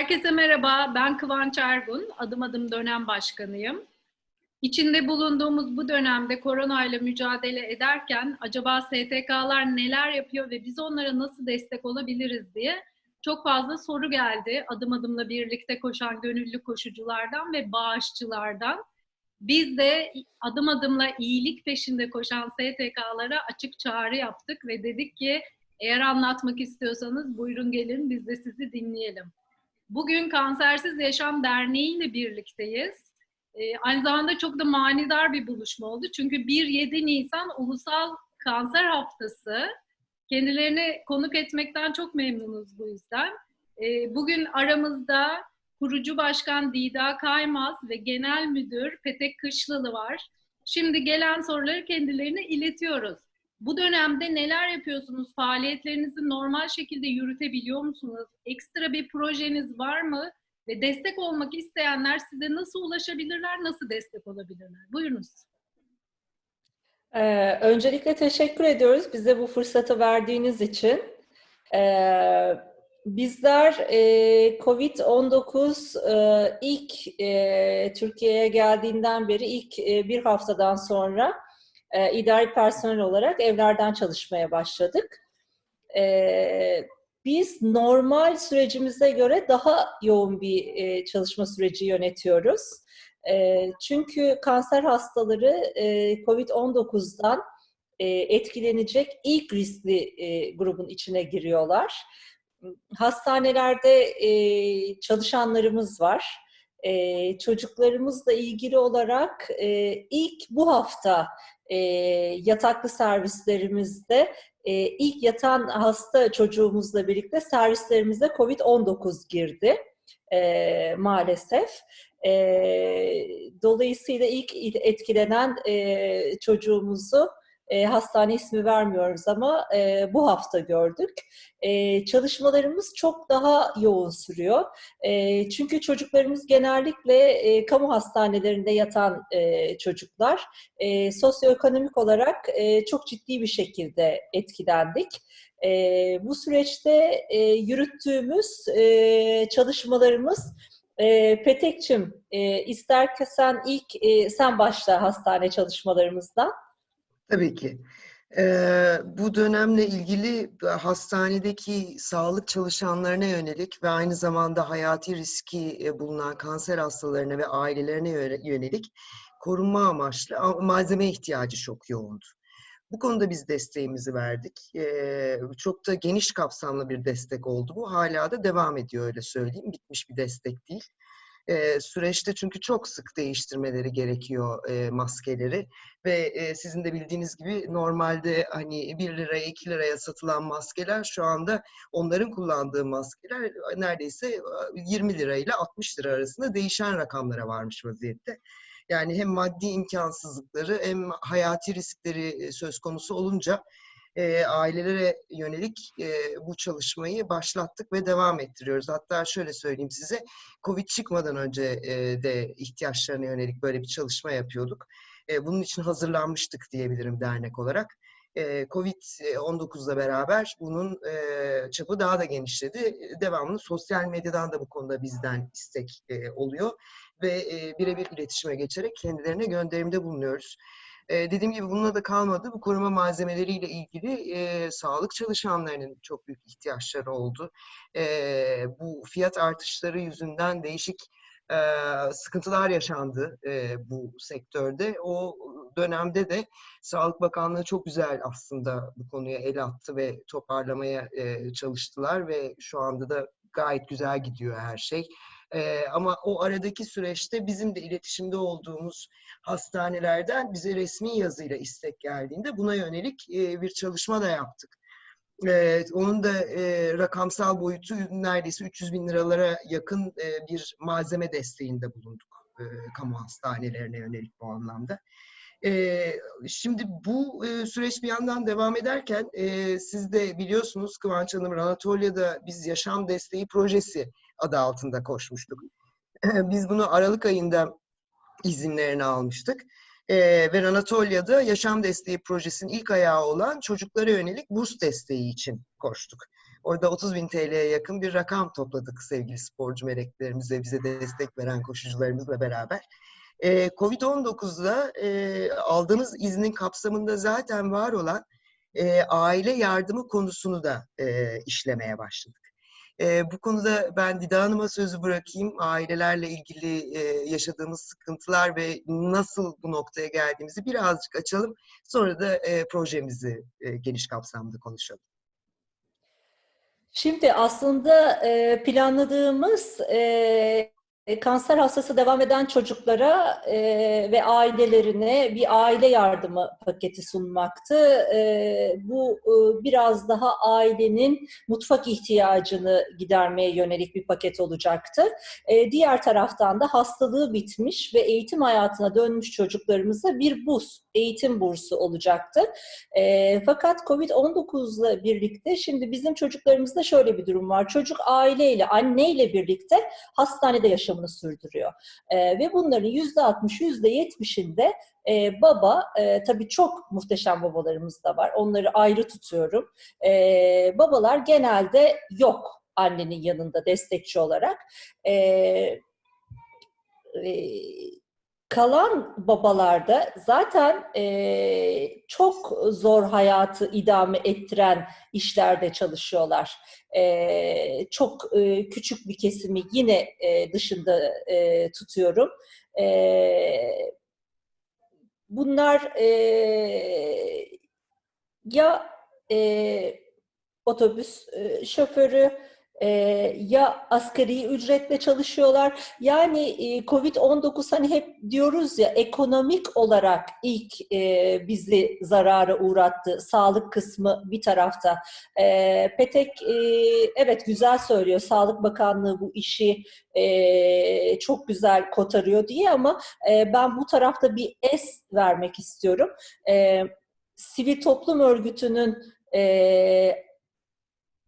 Herkese merhaba, ben Kıvanç Ergun, adım adım dönem başkanıyım. İçinde bulunduğumuz bu dönemde koronayla mücadele ederken acaba STK'lar neler yapıyor ve biz onlara nasıl destek olabiliriz diye çok fazla soru geldi. Adım adımla birlikte koşan gönüllü koşuculardan ve bağışçılardan. Biz de adım adımla iyilik peşinde koşan STK'lara açık çağrı yaptık ve dedik ki eğer anlatmak istiyorsanız buyurun gelin biz de sizi dinleyelim. Bugün Kansersiz Yaşam Derneği ile birlikteyiz. Ee, aynı zamanda çok da manidar bir buluşma oldu. Çünkü 1-7 Nisan Ulusal Kanser Haftası. Kendilerini konuk etmekten çok memnunuz bu yüzden. Ee, bugün aramızda kurucu başkan Dida Kaymaz ve genel müdür Petek Kışlalı var. Şimdi gelen soruları kendilerine iletiyoruz. Bu dönemde neler yapıyorsunuz? Faaliyetlerinizi normal şekilde yürütebiliyor musunuz? Ekstra bir projeniz var mı? Ve destek olmak isteyenler size nasıl ulaşabilirler, nasıl destek olabilirler? Buyurunuz. Ee, öncelikle teşekkür ediyoruz bize bu fırsatı verdiğiniz için. Ee, bizler e, COVID-19 e, ilk e, Türkiye'ye geldiğinden beri ilk e, bir haftadan sonra e, idari personel olarak evlerden çalışmaya başladık. E, biz normal sürecimize göre daha yoğun bir e, çalışma süreci yönetiyoruz. E, çünkü kanser hastaları e, COVID-19'dan e, etkilenecek ilk riskli e, grubun içine giriyorlar. Hastanelerde e, çalışanlarımız var. E, çocuklarımızla ilgili olarak e, ilk bu hafta e, yataklı servislerimizde e, ilk yatan hasta çocuğumuzla birlikte servislerimize COVID-19 girdi e, maalesef. E, dolayısıyla ilk etkilenen e, çocuğumuzu e, hastane ismi vermiyoruz ama e, bu hafta gördük. E, çalışmalarımız çok daha yoğun sürüyor. E, çünkü çocuklarımız genellikle e, kamu hastanelerinde yatan e, çocuklar. E, sosyoekonomik olarak e, çok ciddi bir şekilde etkilendik. E, bu süreçte e, yürüttüğümüz e, çalışmalarımız e, Petekçim, e, istersen ilk e, sen başla hastane çalışmalarımızdan. Tabii ki. Ee, bu dönemle ilgili hastanedeki sağlık çalışanlarına yönelik ve aynı zamanda hayati riski bulunan kanser hastalarına ve ailelerine yönelik korunma amaçlı malzeme ihtiyacı çok yoğundu. Bu konuda biz desteğimizi verdik. Ee, çok da geniş kapsamlı bir destek oldu bu. Hala da devam ediyor öyle söyleyeyim. Bitmiş bir destek değil. E, süreçte çünkü çok sık değiştirmeleri gerekiyor e, maskeleri ve e, sizin de bildiğiniz gibi normalde hani 1 liraya 2 liraya satılan maskeler şu anda onların kullandığı maskeler neredeyse 20 lirayla 60 lira arasında değişen rakamlara varmış vaziyette. Yani hem maddi imkansızlıkları hem hayati riskleri söz konusu olunca e, ailelere yönelik e, bu çalışmayı başlattık ve devam ettiriyoruz. Hatta şöyle söyleyeyim size, Covid çıkmadan önce e, de ihtiyaçlarına yönelik böyle bir çalışma yapıyorduk. E, bunun için hazırlanmıştık diyebilirim dernek olarak. E, Covid-19'la beraber bunun e, çapı daha da genişledi. Devamlı sosyal medyadan da bu konuda bizden istek e, oluyor ve e, birebir iletişime geçerek kendilerine gönderimde bulunuyoruz. E, dediğim gibi bununla da kalmadı. Bu koruma malzemeleriyle ilgili e, sağlık çalışanlarının çok büyük ihtiyaçları oldu. E, bu fiyat artışları yüzünden değişik e, sıkıntılar yaşandı e, bu sektörde. O dönemde de Sağlık Bakanlığı çok güzel aslında bu konuya el attı ve toparlamaya e, çalıştılar ve şu anda da gayet güzel gidiyor her şey. E, ama o aradaki süreçte bizim de iletişimde olduğumuz hastanelerden bize resmi yazıyla istek geldiğinde buna yönelik e, bir çalışma da yaptık. E, onun da e, rakamsal boyutu neredeyse 300 bin liralara yakın e, bir malzeme desteğinde bulunduk e, kamu hastanelerine yönelik bu anlamda. E, şimdi bu e, süreç bir yandan devam ederken e, siz de biliyorsunuz Kıvanç Hanım Anatolia'da biz yaşam desteği projesi adı altında koşmuştuk. Biz bunu Aralık ayında izinlerini almıştık. Ee, ve Anatolia'da Yaşam Desteği Projesi'nin ilk ayağı olan çocuklara yönelik burs desteği için koştuk. Orada 30 bin TL'ye yakın bir rakam topladık sevgili sporcu meleklerimizle, bize destek veren koşucularımızla beraber. Ee, Covid-19'da e, aldığımız iznin kapsamında zaten var olan e, aile yardımı konusunu da e, işlemeye başladık. E, bu konuda ben Dida Hanım'a sözü bırakayım. Ailelerle ilgili e, yaşadığımız sıkıntılar ve nasıl bu noktaya geldiğimizi birazcık açalım. Sonra da e, projemizi e, geniş kapsamda konuşalım. Şimdi aslında planladığımız e, kanser hastası devam eden çocuklara e, ve ailelerine bir aile yardımı paketi sunmaktı. E, bu e, biraz daha ailenin mutfak ihtiyacını gidermeye yönelik bir paket olacaktı. E, diğer taraftan da hastalığı bitmiş ve eğitim hayatına dönmüş çocuklarımıza bir burs, eğitim bursu olacaktı. E, fakat Covid-19 ile birlikte şimdi bizim çocuklarımızda şöyle bir durum var. Çocuk aileyle, anneyle birlikte hastanede yaşamını sürdürüyor. E, ve bunların %60, %70'inde e, baba, e, tabii çok muhteşem babalarımız da var. Onları ayrı tutuyorum. E, babalar genelde yok annenin yanında destekçi olarak. E, e, kalan babalarda zaten e, çok zor hayatı idame ettiren işlerde çalışıyorlar. E, çok e, küçük bir kesimi yine e, dışında e, tutuyorum. E, bunlar e, ya e, otobüs e, şoförü, e, ya asgari ücretle çalışıyorlar. Yani e, Covid-19 hani hep diyoruz ya ekonomik olarak ilk e, bizi zarara uğrattı. Sağlık kısmı bir tarafta. E, Petek e, evet güzel söylüyor. Sağlık Bakanlığı bu işi e, çok güzel kotarıyor diye ama e, ben bu tarafta bir es vermek istiyorum. E, sivil toplum örgütünün e,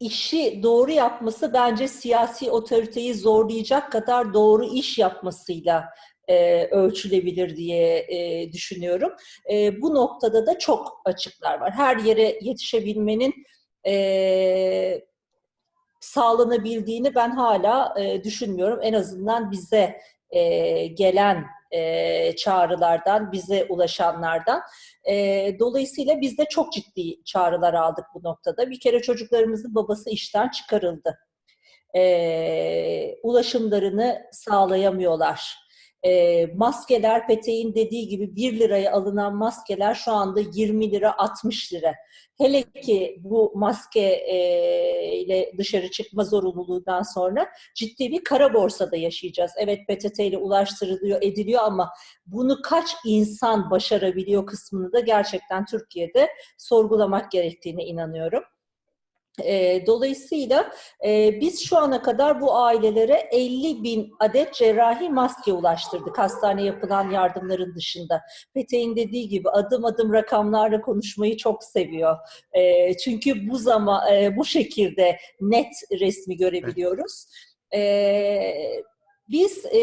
işi doğru yapması bence siyasi otoriteyi zorlayacak kadar doğru iş yapmasıyla e, ölçülebilir diye e, düşünüyorum. E, bu noktada da çok açıklar var. Her yere yetişebilmenin e, sağlanabildiğini ben hala e, düşünmüyorum. En azından bize e, gelen e, çağrılardan, bize ulaşanlardan. E, dolayısıyla biz de çok ciddi çağrılar aldık bu noktada. Bir kere çocuklarımızın babası işten çıkarıldı. E, ulaşımlarını sağlayamıyorlar. E, maskeler Peteğin dediği gibi 1 liraya alınan maskeler şu anda 20 lira 60 lira. Hele ki bu maske e, ile dışarı çıkma zorunluluğundan sonra ciddi bir kara borsada yaşayacağız. Evet PTT ile ulaştırılıyor, ediliyor ama bunu kaç insan başarabiliyor kısmını da gerçekten Türkiye'de sorgulamak gerektiğine inanıyorum. E, dolayısıyla e, biz şu ana kadar bu ailelere 50 bin adet cerrahi maske ulaştırdık hastane yapılan yardımların dışında. Peteğin dediği gibi adım adım rakamlarla konuşmayı çok seviyor. E, çünkü bu zaman e, bu şekilde net resmi görebiliyoruz. E, biz e,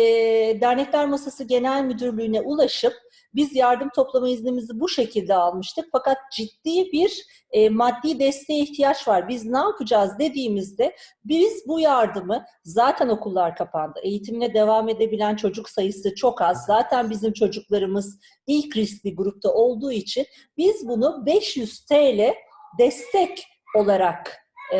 Dernekler Masası Genel Müdürlüğü'ne ulaşıp biz yardım toplama iznimizi bu şekilde almıştık. Fakat ciddi bir e, maddi desteğe ihtiyaç var. Biz ne yapacağız dediğimizde biz bu yardımı zaten okullar kapandı. Eğitimine devam edebilen çocuk sayısı çok az. Zaten bizim çocuklarımız ilk riskli grupta olduğu için biz bunu 500 TL destek olarak e,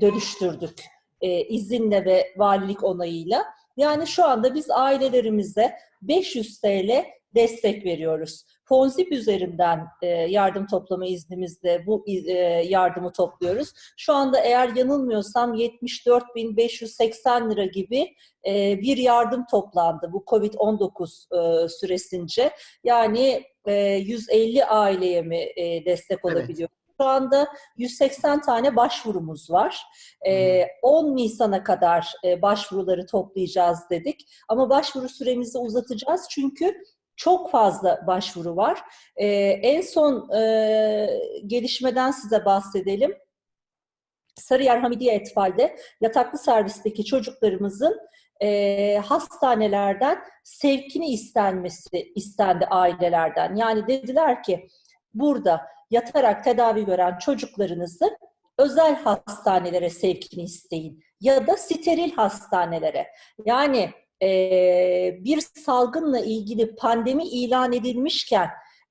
dönüştürdük. E, izinle ve valilik onayıyla. Yani şu anda biz ailelerimize 500 TL destek veriyoruz. Fonzip üzerinden e, yardım toplama iznimizde bu e, yardımı topluyoruz. Şu anda eğer yanılmıyorsam 74.580 lira gibi e, bir yardım toplandı bu COVID-19 e, süresince. Yani e, 150 aileye mi e, destek olabiliyor? Evet. Şu anda 180 tane başvurumuz var. Ee, 10 Nisan'a kadar e, başvuruları toplayacağız dedik. Ama başvuru süremizi uzatacağız çünkü çok fazla başvuru var. Ee, en son e, gelişmeden size bahsedelim. Sarıyer Hamidiye Etfal'de yataklı servisteki çocuklarımızın e, hastanelerden sevkini istenmesi istendi ailelerden. Yani dediler ki burada yatarak tedavi gören çocuklarınızı özel hastanelere sevkini isteyin ya da steril hastanelere. Yani e, bir salgınla ilgili pandemi ilan edilmişken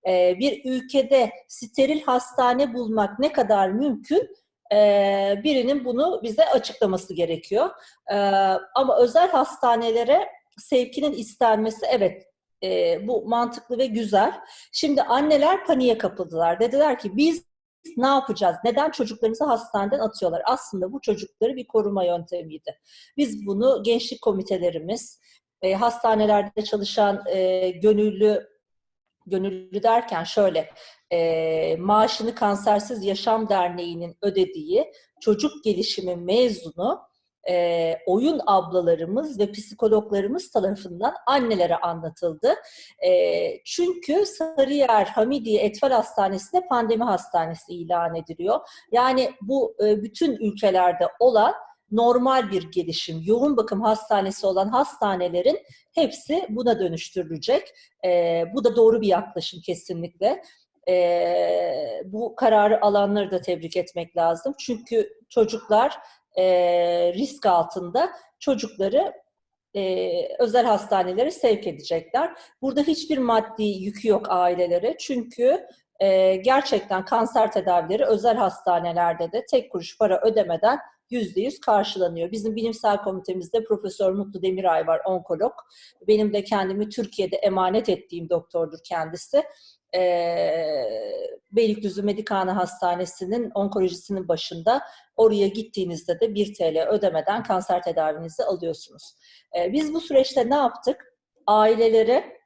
e, bir ülkede steril hastane bulmak ne kadar mümkün? E, birinin bunu bize açıklaması gerekiyor. E, ama özel hastanelere sevkinin istenmesi evet e, bu mantıklı ve güzel. Şimdi anneler paniğe kapıldılar. Dediler ki biz ne yapacağız? Neden çocuklarımızı hastaneden atıyorlar? Aslında bu çocukları bir koruma yöntemiydi. Biz bunu gençlik komitelerimiz, e, hastanelerde çalışan e, gönüllü gönüllü derken şöyle e, maaşını Kansersiz Yaşam Derneği'nin ödediği çocuk gelişimi mezunu e, oyun ablalarımız ve psikologlarımız tarafından annelere anlatıldı. E, çünkü Sarıyer Hamidiye Etfal Hastanesi'ne pandemi hastanesi ilan ediliyor. Yani bu e, bütün ülkelerde olan normal bir gelişim, yoğun bakım hastanesi olan hastanelerin hepsi buna dönüştürülecek. E, bu da doğru bir yaklaşım kesinlikle. E, bu kararı alanları da tebrik etmek lazım. Çünkü çocuklar e, risk altında çocukları e, özel hastanelere sevk edecekler. Burada hiçbir maddi yükü yok ailelere. Çünkü e, gerçekten kanser tedavileri özel hastanelerde de tek kuruş para ödemeden yüzde yüz karşılanıyor. Bizim bilimsel komitemizde Profesör Mutlu Demiray var, onkolog. Benim de kendimi Türkiye'de emanet ettiğim doktordur kendisi. Ee, Beylikdüzü Medikane Hastanesi'nin onkolojisinin başında oraya gittiğinizde de 1 TL ödemeden kanser tedavinizi alıyorsunuz. Ee, biz bu süreçte ne yaptık? Ailelere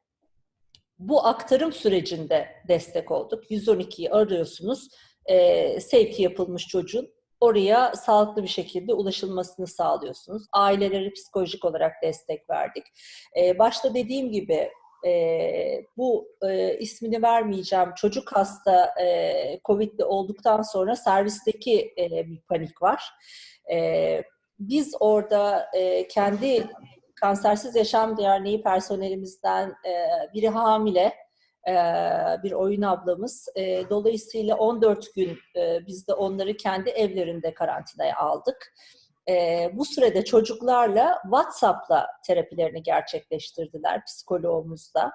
bu aktarım sürecinde destek olduk. 112'yi arıyorsunuz. E, sevki yapılmış çocuğun oraya sağlıklı bir şekilde ulaşılmasını sağlıyorsunuz. Ailelere psikolojik olarak destek verdik. E, başta dediğim gibi e, bu e, ismini vermeyeceğim çocuk hasta e, Covid'li olduktan sonra servisteki e, bir panik var. E, biz orada e, kendi Kansersiz Yaşam Derneği personelimizden e, biri hamile, e, bir oyun ablamız. E, dolayısıyla 14 gün e, biz de onları kendi evlerinde karantinaya aldık. E, bu sürede çocuklarla WhatsApp'la terapilerini gerçekleştirdiler psikoloğumuzla.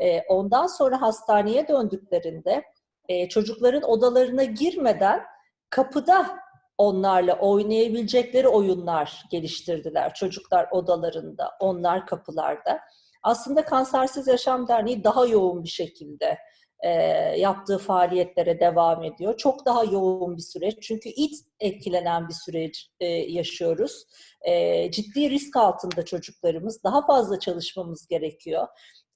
E, ondan sonra hastaneye döndüklerinde e, çocukların odalarına girmeden kapıda onlarla oynayabilecekleri oyunlar geliştirdiler. Çocuklar odalarında, onlar kapılarda. Aslında Kansersiz Yaşam Derneği daha yoğun bir şekilde e, yaptığı faaliyetlere devam ediyor. Çok daha yoğun bir süreç. Çünkü ilk etkilenen bir süreç e, yaşıyoruz. E, ciddi risk altında çocuklarımız. Daha fazla çalışmamız gerekiyor.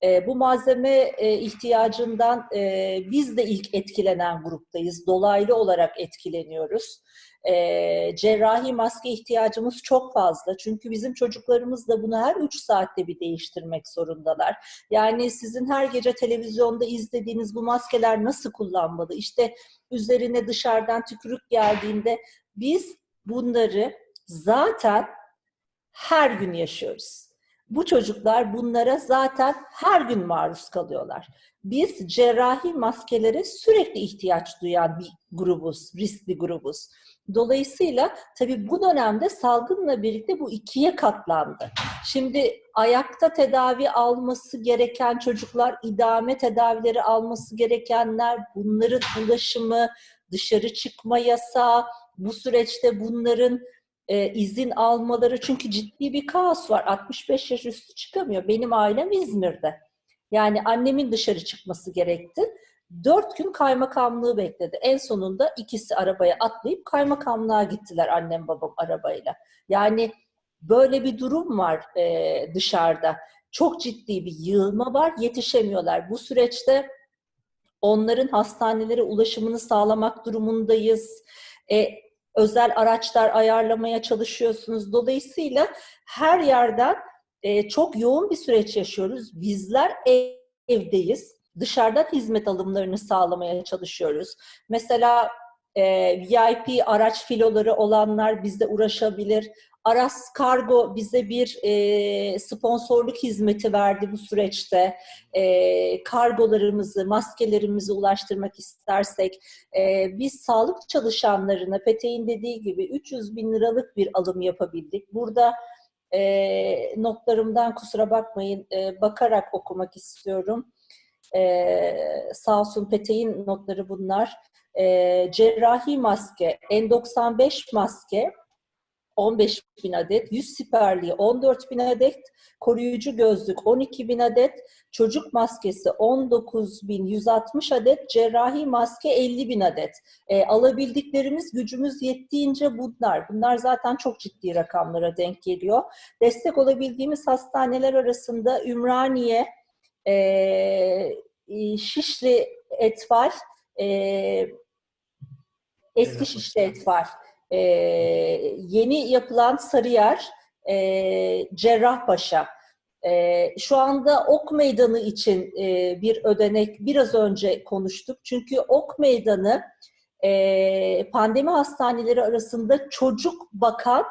E, bu malzeme e, ihtiyacından e, biz de ilk etkilenen gruptayız. Dolaylı olarak etkileniyoruz. E, cerrahi maske ihtiyacımız çok fazla. Çünkü bizim çocuklarımız da bunu her 3 saatte bir değiştirmek zorundalar. Yani sizin her gece televizyonda izlediğiniz bu maskeler nasıl kullanmalı? İşte üzerine dışarıdan tükürük geldiğinde biz bunları zaten her gün yaşıyoruz. Bu çocuklar bunlara zaten her gün maruz kalıyorlar. Biz cerrahi maskelere sürekli ihtiyaç duyan bir grubuz, riskli grubuz. Dolayısıyla tabii bu dönemde salgınla birlikte bu ikiye katlandı. Şimdi ayakta tedavi alması gereken çocuklar, idame tedavileri alması gerekenler, bunların ulaşımı, dışarı çıkma yasağı, bu süreçte bunların e, izin almaları çünkü ciddi bir kaos var. 65 yaş üstü çıkamıyor. Benim ailem İzmir'de. Yani annemin dışarı çıkması gerekti. Dört gün kaymakamlığı bekledi. En sonunda ikisi arabaya atlayıp kaymakamlığa gittiler annem babam arabayla. Yani böyle bir durum var e, dışarıda. Çok ciddi bir yığılma var. Yetişemiyorlar. Bu süreçte onların hastanelere ulaşımını sağlamak durumundayız. E, özel araçlar ayarlamaya çalışıyorsunuz. Dolayısıyla her yerden e, çok yoğun bir süreç yaşıyoruz. Bizler ev, evdeyiz. Dışarıdan hizmet alımlarını sağlamaya çalışıyoruz. Mesela e, VIP araç filoları olanlar bizde uğraşabilir. Aras Kargo bize bir e, sponsorluk hizmeti verdi bu süreçte. E, kargolarımızı, maskelerimizi ulaştırmak istersek e, biz sağlık çalışanlarına Peteğin dediği gibi 300 bin liralık bir alım yapabildik. Burada e, notlarımdan kusura bakmayın e, bakarak okumak istiyorum. E, sağ olsun notları bunlar. E, cerrahi maske, N95 maske 15 bin adet, yüz siperliği 14 bin adet, koruyucu gözlük 12 bin adet, çocuk maskesi 19 bin 160 adet, cerrahi maske 50 bin adet. E, alabildiklerimiz gücümüz yettiğince bunlar. Bunlar zaten çok ciddi rakamlara denk geliyor. Destek olabildiğimiz hastaneler arasında Ümraniye, e, Şişli Etfal, e, Eski Şişli Etfal, e, yeni yapılan Sarıyer, e, Cerrahpaşa. E, şu anda Ok Meydanı için e, bir ödenek biraz önce konuştuk. Çünkü Ok Meydanı e, pandemi hastaneleri arasında çocuk bakan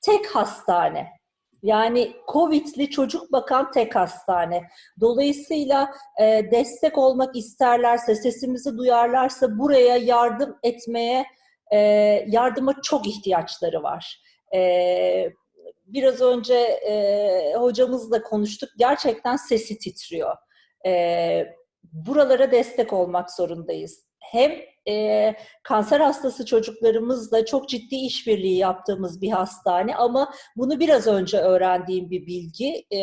tek hastane. Yani Covid'li çocuk bakan tek hastane. Dolayısıyla e, destek olmak isterlerse, sesimizi duyarlarsa buraya yardım etmeye, e, yardıma çok ihtiyaçları var. E, biraz önce e, hocamızla konuştuk. Gerçekten sesi titriyor. E, buralara destek olmak zorundayız. Hem e, kanser hastası çocuklarımızla çok ciddi işbirliği yaptığımız bir hastane ama bunu biraz önce öğrendiğim bir bilgi. E,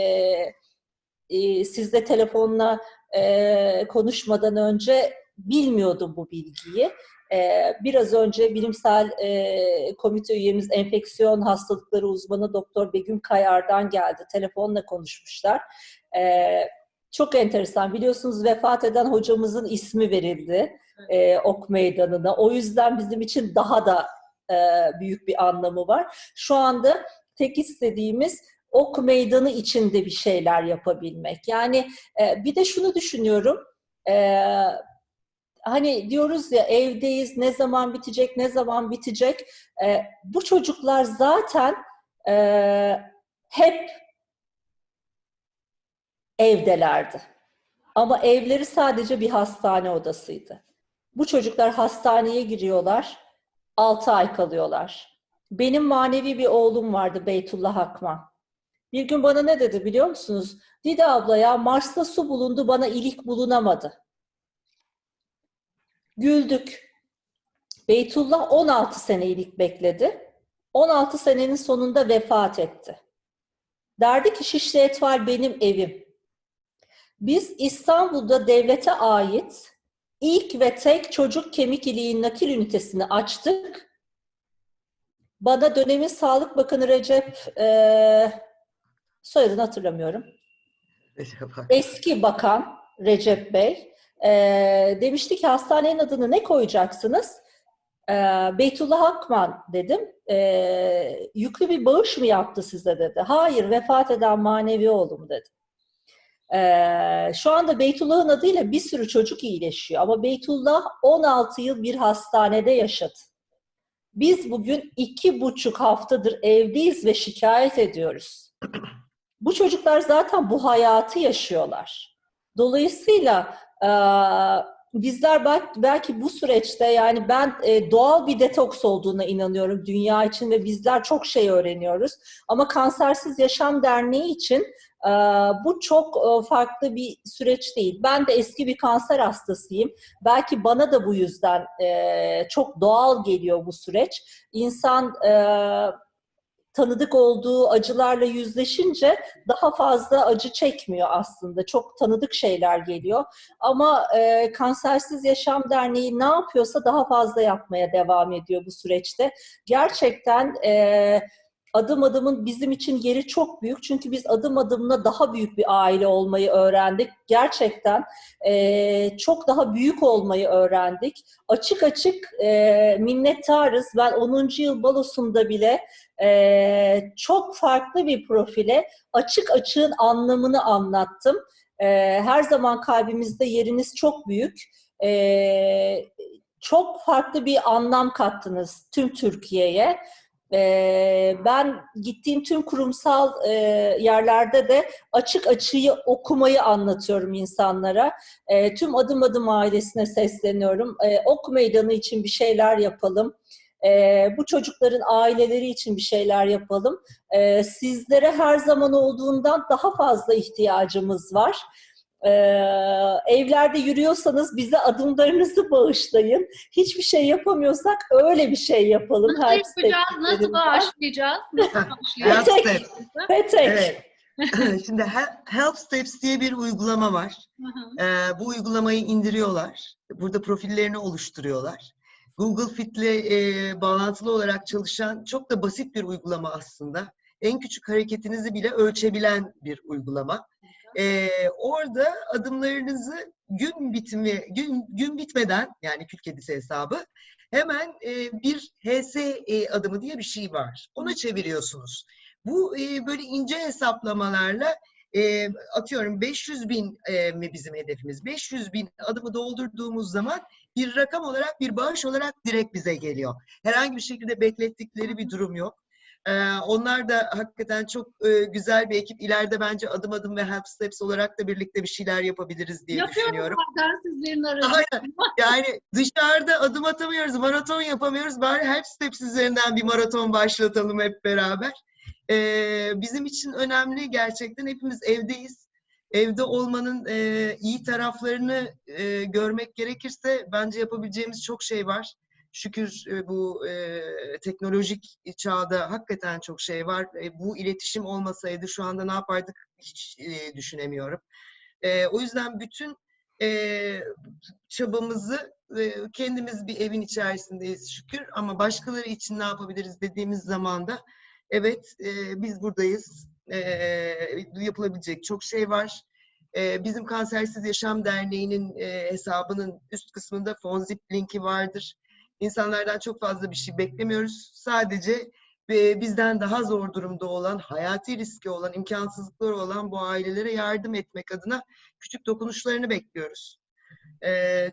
e, sizle telefonla e, konuşmadan önce bilmiyordum bu bilgiyi. Ee, biraz önce bilimsel e, komite üyemiz enfeksiyon hastalıkları uzmanı Doktor Begüm Kayar'dan geldi. Telefonla konuşmuşlar. Ee, çok enteresan. Biliyorsunuz vefat eden hocamızın ismi verildi e, Ok Meydanı'na. O yüzden bizim için daha da e, büyük bir anlamı var. Şu anda tek istediğimiz Ok Meydanı içinde bir şeyler yapabilmek. Yani e, bir de şunu düşünüyorum. E, hani diyoruz ya evdeyiz, ne zaman bitecek, ne zaman bitecek. E, bu çocuklar zaten e, hep evdelerdi. Ama evleri sadece bir hastane odasıydı. Bu çocuklar hastaneye giriyorlar, 6 ay kalıyorlar. Benim manevi bir oğlum vardı Beytullah Akman. Bir gün bana ne dedi biliyor musunuz? Dide abla ya Mars'ta su bulundu bana ilik bulunamadı. Güldük. Beytullah 16 sene ilik bekledi. 16 senenin sonunda vefat etti. Derdi ki Şişli Etval benim evim. Biz İstanbul'da devlete ait ilk ve tek çocuk kemik iliği nakil ünitesini açtık. Bana dönemin Sağlık Bakanı Recep, e, soyadını hatırlamıyorum. Eski bakan Recep Bey e, demişti ki hastanenin adını ne koyacaksınız? E, Beytullah Akman dedim. E, yüklü bir bağış mı yaptı size dedi. Hayır vefat eden manevi oğlum dedi. Ee, şu anda Beytullah'ın adıyla bir sürü çocuk iyileşiyor ama Beytullah 16 yıl bir hastanede yaşadı. Biz bugün iki buçuk haftadır evdeyiz ve şikayet ediyoruz. Bu çocuklar zaten bu hayatı yaşıyorlar. Dolayısıyla e, bizler belki bu süreçte yani ben e, doğal bir detoks olduğuna inanıyorum dünya için ve bizler çok şey öğreniyoruz. Ama Kansersiz Yaşam Derneği için bu çok e, farklı bir süreç değil. Ben de eski bir kanser hastasıyım. Belki bana da bu yüzden e, çok doğal geliyor bu süreç. İnsan e, tanıdık olduğu acılarla yüzleşince daha fazla acı çekmiyor aslında. Çok tanıdık şeyler geliyor. Ama e, Kansersiz Yaşam Derneği ne yapıyorsa daha fazla yapmaya devam ediyor bu süreçte. Gerçekten e, adım adımın bizim için yeri çok büyük. Çünkü biz adım adımla daha büyük bir aile olmayı öğrendik. Gerçekten e, çok daha büyük olmayı öğrendik. Açık açık e, minnettarız. Ben 10. yıl balosunda bile e, çok farklı bir profile açık açığın anlamını anlattım. E, her zaman kalbimizde yeriniz çok büyük. E, çok farklı bir anlam kattınız tüm Türkiye'ye. Ee, ben gittiğim tüm kurumsal e, yerlerde de açık açıyı okumayı anlatıyorum insanlara. E, tüm adım adım ailesine sesleniyorum. E, ok meydanı için bir şeyler yapalım. E, bu çocukların aileleri için bir şeyler yapalım. E, sizlere her zaman olduğundan daha fazla ihtiyacımız var. Ee, evlerde yürüyorsanız bize adımlarınızı bağışlayın. Hiçbir şey yapamıyorsak öyle bir şey yapalım. Nasıl her yapacağız? Nasıl bağışlayacağız? Nasıl bağışlayacağız? Petek. Petek. Evet. Şimdi He- Help Steps diye bir uygulama var. Ee, bu uygulamayı indiriyorlar. Burada profillerini oluşturuyorlar. Google Fit'le e, bağlantılı olarak çalışan çok da basit bir uygulama aslında. En küçük hareketinizi bile ölçebilen bir uygulama. Ee, orada adımlarınızı gün bitimi gün gün bitmeden yani kül kedisi hesabı hemen e, bir HS e, adımı diye bir şey var. Ona çeviriyorsunuz. Bu e, böyle ince hesaplamalarla e, atıyorum 500 bin e, mi bizim hedefimiz? 500 bin adımı doldurduğumuz zaman bir rakam olarak, bir bağış olarak direkt bize geliyor. Herhangi bir şekilde beklettikleri bir durum yok. E, onlar da hakikaten çok e, güzel bir ekip. İleride bence adım adım ve help steps olarak da birlikte bir şeyler yapabiliriz diye Yapıyorum düşünüyorum. zaten sizlerin. Aynen. Yani dışarıda adım atamıyoruz, maraton yapamıyoruz. Bari help steps üzerinden bir maraton başlatalım hep beraber. Ee, bizim için önemli gerçekten hepimiz evdeyiz. Evde olmanın e, iyi taraflarını e, görmek gerekirse bence yapabileceğimiz çok şey var. Şükür e, bu e, teknolojik çağda hakikaten çok şey var. E, bu iletişim olmasaydı şu anda ne yapardık hiç e, düşünemiyorum. E, o yüzden bütün e, çabamızı e, kendimiz bir evin içerisindeyiz şükür ama başkaları için ne yapabiliriz dediğimiz zaman da evet e, biz buradayız. E, yapılabilecek çok şey var. E, bizim Kansersiz Yaşam Derneği'nin e, hesabının üst kısmında Fonzip linki vardır. İnsanlardan çok fazla bir şey beklemiyoruz. Sadece e, bizden daha zor durumda olan, hayati riski olan, imkansızlıkları olan bu ailelere yardım etmek adına küçük dokunuşlarını bekliyoruz. Ee,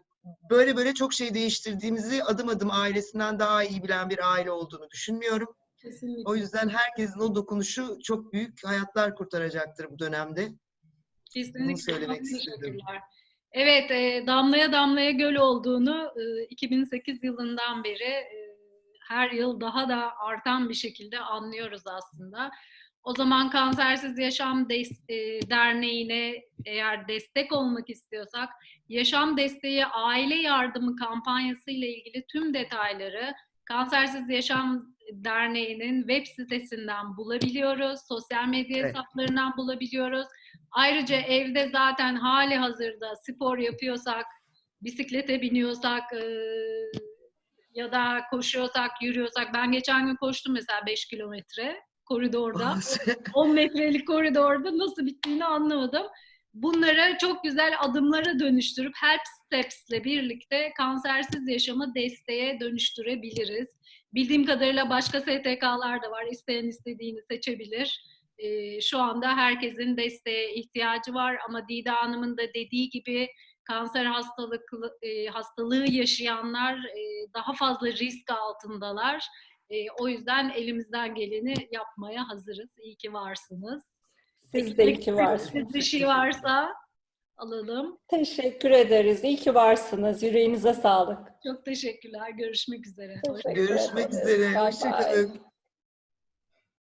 böyle böyle çok şey değiştirdiğimizi adım adım ailesinden daha iyi bilen bir aile olduğunu düşünmüyorum. Kesinlikle. O yüzden herkesin o dokunuşu çok büyük hayatlar kurtaracaktır bu dönemde. Kesinlikle. Bunu söylemek teşekkürler. Evet, e, damlaya damlaya göl olduğunu e, 2008 yılından beri e, her yıl daha da artan bir şekilde anlıyoruz aslında. O zaman Kansersiz Yaşam e, Derneği'ne eğer destek olmak istiyorsak, Yaşam Desteği Aile Yardımı kampanyası ile ilgili tüm detayları Kansersiz Yaşam Derneği'nin web sitesinden bulabiliyoruz, sosyal medya Evet. hesaplarından bulabiliyoruz. Ayrıca evde zaten hali hazırda spor yapıyorsak, bisiklete biniyorsak ya da koşuyorsak, yürüyorsak. Ben geçen gün koştum mesela 5 kilometre koridorda. 10 metrelik koridorda nasıl bittiğini anlamadım. Bunları çok güzel adımlara dönüştürüp Help Steps'le birlikte kansersiz yaşamı desteğe dönüştürebiliriz. Bildiğim kadarıyla başka STK'lar da var. İsteyen istediğini seçebilir. Ee, şu anda herkesin desteğe ihtiyacı var ama Dida Hanım'ın da dediği gibi kanser hastalıklı, e, hastalığı yaşayanlar e, daha fazla risk altındalar. E, o yüzden elimizden geleni yapmaya hazırız. İyi ki varsınız. Siz de iyi ki varsınız. Bir şey varsa alalım. Teşekkür ederiz. İyi ki varsınız. Yüreğinize sağlık. Çok teşekkürler. Görüşmek üzere. Teşekkür Görüşmek ederiz. üzere. Bye bye. Hoşçakalın.